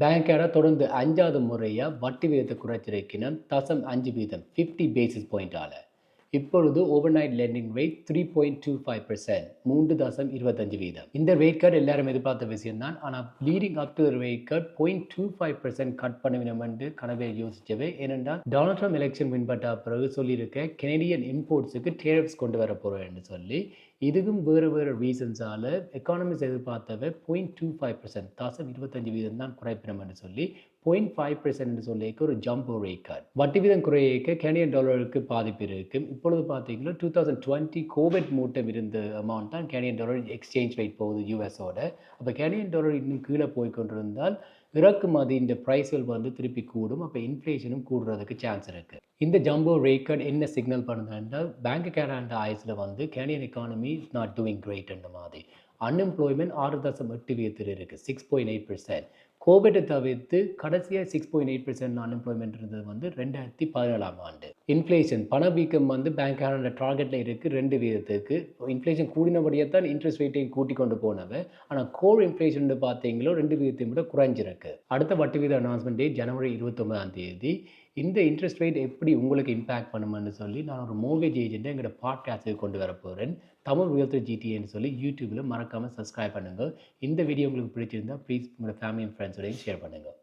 பேங்கார தொடர்ந்து அஞ்சாவது முறையாக வட்டி வீதத்தை குறைச்சிருக்கணும் தசம் அஞ்சு வீதம் ஃபிஃப்டி பேசிஸ் பாயிண்டால் இப்பொழுது overnight lending rate three point two five percent மூன்று தசம் இருபத்தஞ்சு வீதம். இந்த ரேட் கட் எல்லாரும் எதிர்பார்த்த விஷயம் தான். ஆனால் leading up to rate cut point two five percent cut பண்ண வேணும் என்று கனவே யோசிச்சவே ஏனென்றால் டொனால்ட் ட்ரம்ப் எலெக்ஷன் வின் பட்ட பிறகு சொல்லியிருக்க கெனடியன் இம்போர்ட்ஸுக்கு டேரப்ஸ் கொண்டு வர போகிறேன்னு சொல்லி இதுக்கும் வேறு வேறு ரீசன்ஸால் எக்கானமிஸ் எதிர்பார்த்தவை பாயிண்ட் டூ ஃபைவ் பர்சன்ட் தாசம் இருபத்தஞ்சு வீதம் தான் குறைப்பினம்னு சொல்லி பாயிண்ட் ஃபைவ் பர்சன்ட் சொல்லியிருக்க ஒரு ஜம்ப் ரேக்கார் வட்டி வீதம் குறையிக்க கெனியன் டாலருக்கு பாதிப்பு இருக்கும் இப்பொழுது பார்த்தீங்கன்னா டூ தௌசண்ட் டுவெண்ட்டி கோவிட் மூட்டம் இருந்த அமௌண்ட் தான் கெனியன் டாலர் எக்ஸ்சேஞ்ச் ரேட் போகுது யூஎஸோட அப்போ கெனியன் டாலர் இன்னும் கீழே போய் கொண்டிருந்தால் இறக்குமதி இந்த ப்ரைஸ்கள் வந்து திருப்பி கூடும். அப்போ இன்ஃப்ளேஷனும் கூடுறதுக்கு சான்ஸ் இருக்குது இந்த ஜம்போ ரேக்கர்ட் என்ன சிக்னல் பண்ணுதுன்னா பேங்க் கேனடா ஆய்ஸில் வந்து Canadian economy is not doing கிரேட்ன்ற மாதிரி. அன்எம்ப்ளாய்மெண்ட் ஆறு தசம் எட்டு வீதத்தில் இருக்குது சிக்ஸ் பாயிண்ட் எயிட் பர்சன்ட் கோவிட்டை தவிர்த்து கடைசியாக six point eight percent unemployment இருந்தது வந்து ரெண்டாயிரத்தி பதினேழாம் ஆண்டு. இன்ஃப்ளேஷன் பணவீக்கம் வந்து பேங்கான டார்கெட்டில் இருக்குது ரெண்டு வீதத்துக்கு இன்ஃப்ளேஷன் கூடினபடியாக தான் இன்ட்ரெஸ்ட் ரேட்டையும் கூட்டி கொண்டு போனவ ஆனால் கோர் இன்ஃப்ளேஷன் பார்த்தீங்களோ ரெண்டு வீதத்தையும் விட குறைஞ்சிருக்கு. அடுத்த வட்டி வீத அனௌன்ஸ்மெண்ட் டே ஜனவரி இருபத்தொம்பதாம் தேதி. இந்த இன்ட்ரெஸ்ட் ரேட் எப்படி உங்களுக்கு இம்பேக்ட் பண்ணுமென்னு சொல்லி நான் ஒரு மோர்கேஜ் ஏஜென்ட்டை எங்களோட பாட்காஸ்ட்டுக்கு கொண்டு வர போகிறேன் தமிழ் ரியல்தர் ஜிடிஏன்னு சொல்லி யூடியூப்பில் மறக்காமல் சப்ஸ்கிரைப் பண்ணுங்கள் இந்த வீடியோ உங்களுக்கு பிடிச்சிருந்தா ப்ளீஸ் உங்களோட ஃபேமிலி அண்ட் ஃப்ரெண்ட்ஸோடையும் ஷேர் பண்ணுங்கள்